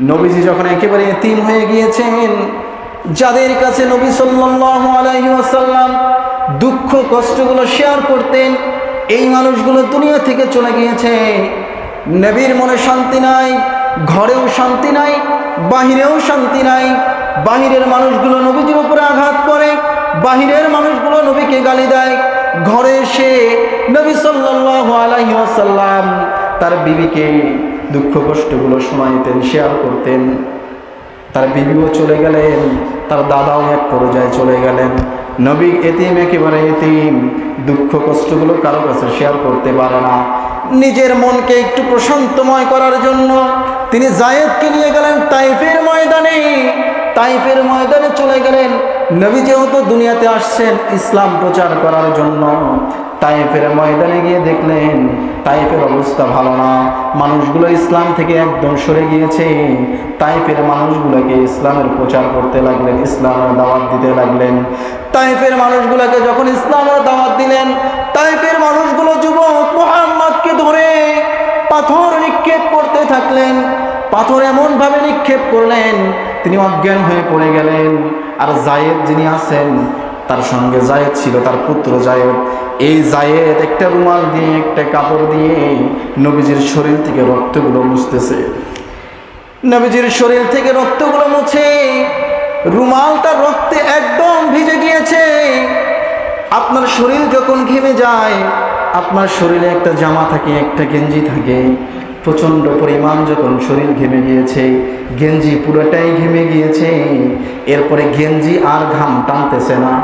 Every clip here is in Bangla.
নবীজি যখন একেবারে এতিম হয়ে গিয়েছেন, যাদের কাছে নবী সাল্লাল্লাহু দুঃখ, কষ্টগুলো শেয়ার করতেন, এই মানুষগুলো দুনিয়া থেকে চলে গিয়েছে। নবীর মনে শান্তি নাই, ঘরেও শান্তি নাই, বাহিরেও শান্তি নাই। বাহিরের মানুষগুলো নবীজির উপরে আঘাত করে, বাহিরের মানুষগুলো নবীকে গালি দেয়। ঘরে এসে নবী সাল্লাল্লাহু আলাইহি ওয়াসাল্লাম তার বিবিকে দুঃখ কষ্টগুলো শোনাইতেন, শেয়ার করতেন। তার বিবিও চলে গেলেন, তার দাদাও এক পর্যায়ে চলে গেলেন। নবী এতিম, একেবারে এতিম। দুঃখ কষ্টগুলো কারও কাছে শেয়ার করতে পারে না। নিজের মনকে একটু প্রশান্তময় করার জন্য তিনি জায়েদকে নিয়ে গেলেন তাইফের ময়দানে। তাইফের ময়দানে চলে গেলেন। নবী যেহেতু দুনিয়াতে আসছেন, ইসলাম প্রচার করার জন্য তাইফের ময়দানে গিয়ে দেখলেন তাইফের অবস্থা ভালো না। মানুষগুলো ইসলাম থেকে একদম সরে গিয়েছে। তাইফের মানুষগুলোকে ইসলামের প্রচার করতে লাগলেন, ইসলামের দাওয়াত দিতে লাগলেন। তাইফের মানুষগুলোকে যখন ইসলামের দাওয়াত দিলেন, তাইফের মানুষগুলো যুবক মোহাম্মদকে ধরে পাথর নিক্ষেপ করতে থাকলেন। পাথর এমনভাবে নিক্ষেপ করলেন, তিনি অজ্ঞান হয়ে পড়ে গেলেন। আর জায়েদ যিনি আছেন তার সঙ্গে জায়েদ ছিল, তার পুত্র জায়েদ। এই জায়েদ একটা রুমাল দিয়ে, একটা কাপড় দিয়ে নবীজির শরীর থেকে রক্তগুলো মুছতেছে। নবীজির শরীর থেকে রক্তগুলো মুছে, রুমালটা রক্তে একদম ভিজে গিয়েছে। আপনার শরীর যখন ঘেমে যায়, আপনার শরীরে একটা জামা থাকে, একটা গেঞ্জি থাকে প্রচণ্ড পরিমাণ যখন শরীর ঘেমে গিয়েছে, গেঞ্জি পুরোটাই ঘেমে গিয়েছে, এরপরে গেঞ্জি আর ঘাম টানতেছে না।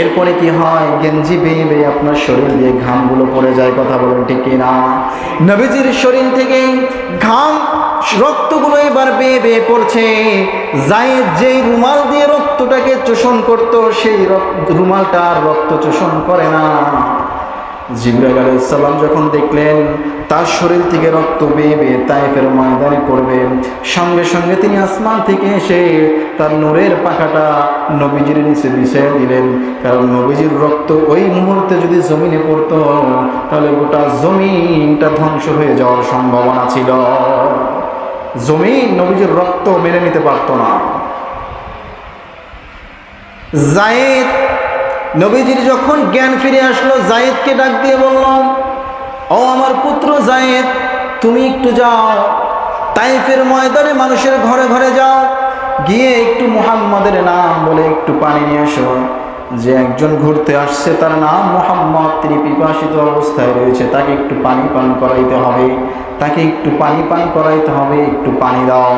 এরপরে কি হয়? গেঞ্জি বেয়ে বেয়ে আপনার শরীর দিয়ে ঘামগুলো পড়ে যায়, কথা বলেন ঠিক না নবীজির শরীর থেকে ঘাম রক্তগুলো এবার বেয়ে বেয়ে পড়ছে। জায়েদ যেই রুমাল দিয়ে রক্তটাকে চোষণ করত, সেই রক্ত রুমালটা আর রক্ত চোষণ করে না। জিবরাইল আলাইসাল্লাম যখন দেখলেন, তার শরীর থেকে রক্ত বেয়ে বেয়ে তাইফের ময়দানে পড়বে। সঙ্গে সঙ্গে তিনি আসমান থেকে এসে তার নূরের পাখাটা নবীজির নিচে বিছিয়ে দিলেন। কারণ নবীজির রক্ত ওই মুহূর্তে যদি জমিনে পড়তো, তাহলে গোটা জমিনটা ধ্বংস হয়ে যাওয়ার সম্ভাবনা ছিল। জমিন নবীজির রক্ত মেনে নিতে পারতো না। জায়েদ নবীজির যখন জ্ঞান ফিরে আসলো, জায়েদকে ডাক দিয়ে বললাম, ও আমার পুত্র জায়েদ, তুমি একটু যাও। তাইফের ময়দানে মানুষের ঘরে ঘরে যাও। গিয়ে একটু মুহাম্মাদের নাম বলে একটু পানি নিয়ে এসো। যে একজন ঘুরতে আসছে, তার নাম মোহাম্মদ। তিনি পিপাসিত অবস্থায় রয়েছে। তাকে একটু পানি পান করাইতে হবে। তাকে একটু পানি পান করাইতে হবে। একটু পানি দাও।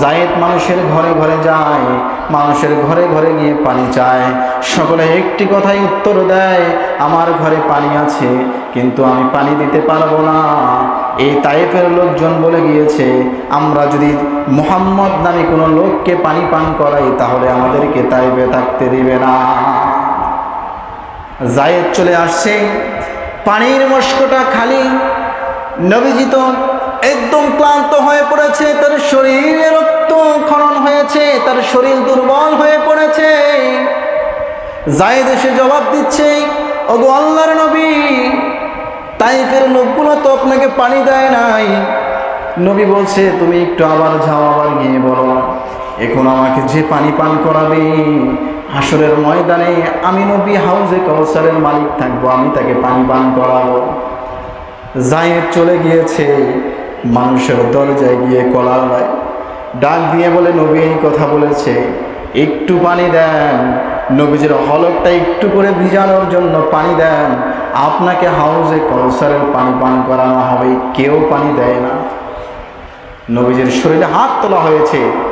জায়েদ মানুষের ঘরে ঘরে যায়। মানুষের ঘরে ঘরে গিয়ে পানি চায়। সকলে একটি কথাই উত্তর দেয়, আমার ঘরে পানি আছে, কিন্তু আমি পানি দিতে পারব না। এই তাইফের লোকজন বলে গিয়েছে, আমরা যদি মোহাম্মদ নামে কোনো লোককে পানি পান করাই, তাহলে আমাদেরকে তাইফে থাকতে দিবে না। জায়েদ চলে আসছে। পানির মস্কটা খালি নবীজি তো একদম ক্লান্ত হয়ে পড়েছে, তার শরীরে শরীর দুর্বল হয়ে পড়েছে। জায়েদ এসে জবাব দিচ্ছে, ওগো আল্লাহর নবী, তাইফের লোকগুলো তো আপনাকে পানি দেয় নাই। নবী বলছে, তুমি একটু আবার যাও, আবার গিয়ে বলো, এখন আমাকে যে পানি পান করাবে হাসরের ময়দানে আমি নবী হাউজে কৌসারের মালিক থাকব, আমি তাকে পানি পান করাবো। জায়েদ চলে গিয়েছে, মানুষের দরজায় গিয়ে কলার দেয় ডাক দিয়ে বলে, নবী এই কথা বলেছে, একটু পানি দেন। নবীজির হলকটা একটু করে ভিজানোর জন্য পানি দেন। আপনাকে হাউজে কলসারের পানি পান করানো হবে, কেউ পানি দেয় না। নবীজির শরীরে হাত তোলা হয়েছে।